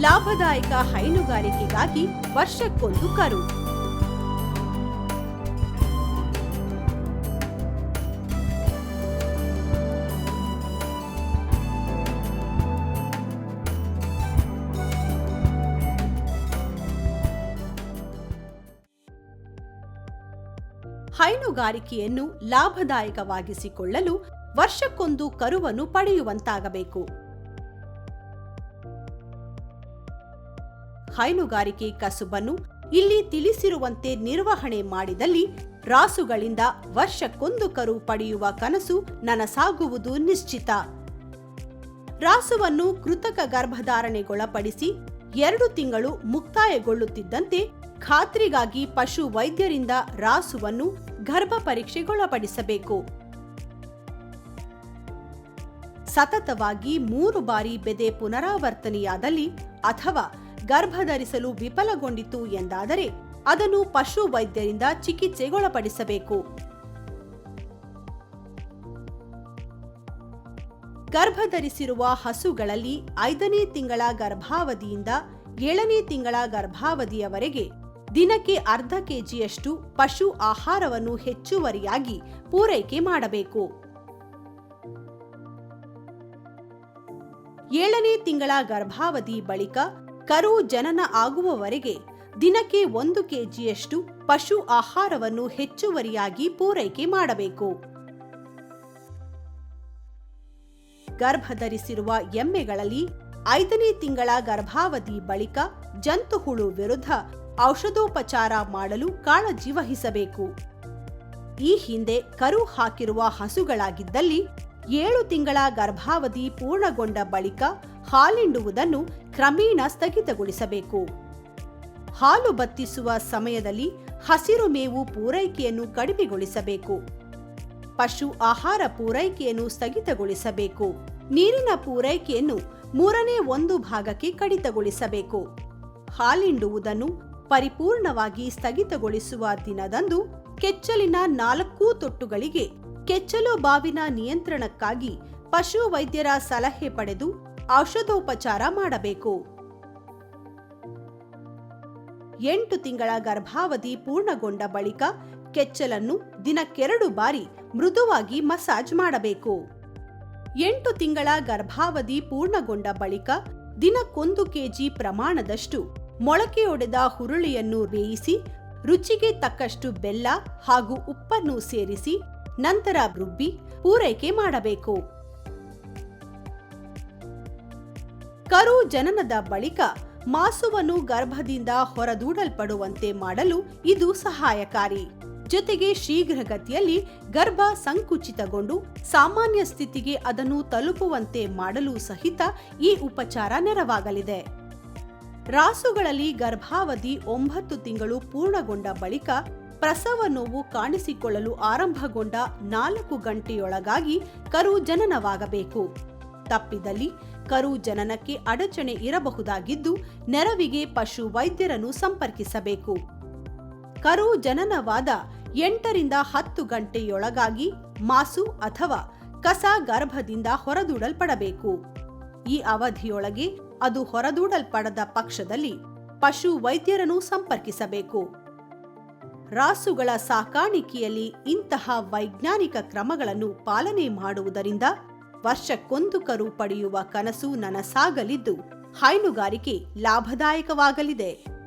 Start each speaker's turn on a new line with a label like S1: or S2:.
S1: ಲಾಭದಾಯಕ ಹೈನುಗಾರಿಕೆಗಾಗಿ ವರ್ಷಕ್ಕೊಂದು ಕರು. ಹೈನುಗಾರಿಕೆಯನ್ನು ಲಾಭದಾಯಕವಾಗಿಸಿಕೊಳ್ಳಲು ವರ್ಷಕ್ಕೊಂದು ಕರುವನ್ನು ಪಡೆಯುವಂತಾಗಬೇಕು. ಹೈನುಗಾರಿಕೆ ಕಸುಬನ್ನು ಇಲ್ಲಿ ತಿಳಿಸಿರುವಂತೆ ನಿರ್ವಹಣೆ ಮಾಡಿದಲ್ಲಿ ರಾಸುಗಳಿಂದ ವರ್ಷಕ್ಕೊಂದು ಕರು ಪಡೆಯುವ ಕನಸು ನನಸಾಗುವುದು ನಿಶ್ಚಿತ. ರಾಸುವನ್ನು ಕೃತಕ ಗರ್ಭಧಾರಣೆಗೊಳಪಡಿಸಿ ಎರಡು ತಿಂಗಳು ಮುಕ್ತಾಯಗೊಳ್ಳುತ್ತಿದ್ದಂತೆ ಖಾತ್ರಿಗಾಗಿ ಪಶು ವೈದ್ಯರಿಂದ ರಾಸುವನ್ನು ಗರ್ಭ ಪರೀಕ್ಷೆಗೊಳಪಡಿಸಬೇಕು. ಸತತವಾಗಿ ಮೂರು ಬಾರಿ ಬೆದೆ ಪುನರಾವರ್ತನೆಯಾದಲ್ಲಿ ಅಥವಾ ಗರ್ಭಧರಿಸಲು ವಿಫಲಗೊಂಡಿತು ಎಂದಾದರೆ ಅದನ್ನು ಪಶು ವೈದ್ಯರಿಂದ ಚಿಕಿತ್ಸೆಗೊಳಪಡಿಸಬೇಕು. ಗರ್ಭಧರಿಸಿರುವ ಹಸುಗಳಲ್ಲಿ ಐದನೇ ತಿಂಗಳ ಗರ್ಭಾವಧಿಯಿಂದ ಏಳನೇ ತಿಂಗಳ ಗರ್ಭಾವಧಿಯವರೆಗೆ ದಿನಕ್ಕೆ ಅರ್ಧ ಕೆಜಿಯಷ್ಟು ಪಶು ಆಹಾರವನ್ನು ಹೆಚ್ಚುವರಿಯಾಗಿ ಪೂರೈಕೆ ಮಾಡಬೇಕು. ಏಳನೇ ತಿಂಗಳ ಗರ್ಭಾವಧಿ ಬಳಿಕ ಕರು ಜನನ ಆಗುವವರೆಗೆ ದಿನಕ್ಕೆ ಒಂದು ಕೆಜಿಯಷ್ಟು ಪಶು ಆಹಾರವನ್ನು ಹೆಚ್ಚುವರಿಯಾಗಿ ಪೂರೈಕೆ ಮಾಡಬೇಕು. ಗರ್ಭಧರಿಸಿರುವ ಎಮ್ಮೆಗಳಲ್ಲಿ ಐದನೇ ತಿಂಗಳ ಗರ್ಭಾವಧಿ ಬಳಿಕ ಜಂತುಹುಳು ವಿರುದ್ಧ ಔಷಧೋಪಚಾರ ಮಾಡಲು ಕಾಳಜಿ ವಹಿಸಬೇಕು. ಈ ಹಿಂದೆ ಕರು ಹಾಕಿರುವ ಹಸುಗಳಾಗಿದ್ದಲ್ಲಿ ಏಳು ತಿಂಗಳ ಗರ್ಭಾವಧಿ ಪೂರ್ಣಗೊಂಡ ಬಳಿಕ ಹಾಲಿಂಡುವುದನ್ನು ಕ್ರಮೇಣ ಸ್ಥಗಿತಗೊಳಿಸಬೇಕು. ಹಾಲು ಬತ್ತಿಸುವ ಸಮಯದಲ್ಲಿ ಹಸಿರು ಮೇವು ಪೂರೈಕೆಯನ್ನು ಕಡಿಮೆಗೊಳಿಸಬೇಕು. ಪಶು ಆಹಾರ ಪೂರೈಕೆಯನ್ನು ಸ್ಥಗಿತಗೊಳಿಸಬೇಕು. ನೀರಿನ ಪೂರೈಕೆಯನ್ನು ಮೂರನೇ ಒಂದು ಭಾಗಕ್ಕೆ ಕಡಿತಗೊಳಿಸಬೇಕು. ಹಾಲಿಂಡುವುದನ್ನು ಪರಿಪೂರ್ಣವಾಗಿ ಸ್ಥಗಿತಗೊಳಿಸುವ ದಿನದಂದು ಕೆಚ್ಚಲಿನ ನಾಲ್ಕೂ ತೊಟ್ಟುಗಳಿಗೆ ಕೆಚ್ಚಲು ಬಾವಿನ ನಿಯಂತ್ರಣಕ್ಕಾಗಿ ಪಶು ವೈದ್ಯರ ಸಲಹೆ ಪಡೆದು ಔಷಧೋಪಚಾರ ಮಾಡಬೇಕು. ಎಂಟು ತಿಂಗಳ ಗರ್ಭಾವಧಿ ಪೂರ್ಣಗೊಂಡ ಬಳಿಕ ಕೆಚ್ಚಲನ್ನು ದಿನಕ್ಕೆರಡು ಬಾರಿ ಮೃದುವಾಗಿ ಮಸಾಜ್ ಮಾಡಬೇಕು. ಎಂಟು ತಿಂಗಳ ಗರ್ಭಾವಧಿ ಪೂರ್ಣಗೊಂಡ ಬಳಿಕ ದಿನಕ್ಕೊಂದು ಕೆಜಿ ಪ್ರಮಾಣದಷ್ಟು ಮೊಳಕೆಯೊಡೆದ ಹುರುಳಿಯನ್ನು ಬೇಯಿಸಿ, ರುಚಿಗೆ ತಕ್ಕಷ್ಟು ಬೆಲ್ಲ ಹಾಗೂ ಉಪ್ಪನ್ನು ಸೇರಿಸಿ, ನಂತರ ರುಬ್ಬಿ ಪೂರೈಕೆ ಮಾಡಬೇಕು. ಕರು ಜನನದ ಬಳಿಕ ಮಾಸುವನ್ನು ಗರ್ಭದಿಂದ ಹೊರದೂಡಲ್ಪಡುವಂತೆ ಮಾಡಲು ಇದು ಸಹಾಯಕಾರಿ. ಜೊತೆಗೆ ಶೀಘ್ರಗತಿಯಲ್ಲಿ ಗರ್ಭ ಸಂಕುಚಿತಗೊಂಡು ಸಾಮಾನ್ಯ ಸ್ಥಿತಿಗೆ ಅದನ್ನು ತಲುಪುವಂತೆ ಮಾಡಲು ಸಹಿತ ಈ ಉಪಚಾರ ನೆರವಾಗಲಿದೆ. ರಾಸುಗಳಲ್ಲಿ ಗರ್ಭಾವಧಿ ಒಂಬತ್ತು ತಿಂಗಳು ಪೂರ್ಣಗೊಂಡ ಬಳಿಕ ಪ್ರಸವ ನೋವು ಕಾಣಿಸಿಕೊಳ್ಳಲು ಆರಂಭಗೊಂಡ ನಾಲ್ಕು ಗಂಟೆಯೊಳಗಾಗಿ ಕರು ಜನನವಾಗಬೇಕು. ತಪ್ಪಿದಲ್ಲಿ ಕರು ಜನನಕ್ಕೆ ಅಡಚಣೆ ಇರಬಹುದಾಗಿದ್ದು ನೆರವಿಗೆ ಪಶು ವೈದ್ಯರನ್ನು ಸಂಪರ್ಕಿಸಬೇಕು. ಕರು ಜನನವಾದ ಎಂಟರಿಂದ ಹತ್ತು ಗಂಟೆಯೊಳಗಾಗಿ ಮಾಸು ಅಥವಾ ಕಸ ಗರ್ಭದಿಂದ ಹೊರದೂಡಲ್ಪಡಬೇಕು. ಈ ಅವಧಿಯೊಳಗೆ ಅದು ಹೊರದೂಡಲ್ಪಡದ ಪಕ್ಷದಲ್ಲಿ ಪಶು ವೈದ್ಯರನ್ನು ಸಂಪರ್ಕಿಸಬೇಕು. ರಾಸುಗಳ ಸಾಕಾಣಿಕೆಯಲ್ಲಿ ಇಂತಹ ವೈಜ್ಞಾನಿಕ ಕ್ರಮಗಳನ್ನು ಪಾಲನೆ ಮಾಡುವುದರಿಂದ ವರ್ಷಕ್ಕೊಂದು ಕರು ಪಡೆಯುವ ಕನಸು ನನಸಾಗಲಿದ್ದು ಹೈನುಗಾರಿಕೆ ಲಾಭದಾಯಕವಾಗಲಿದೆ.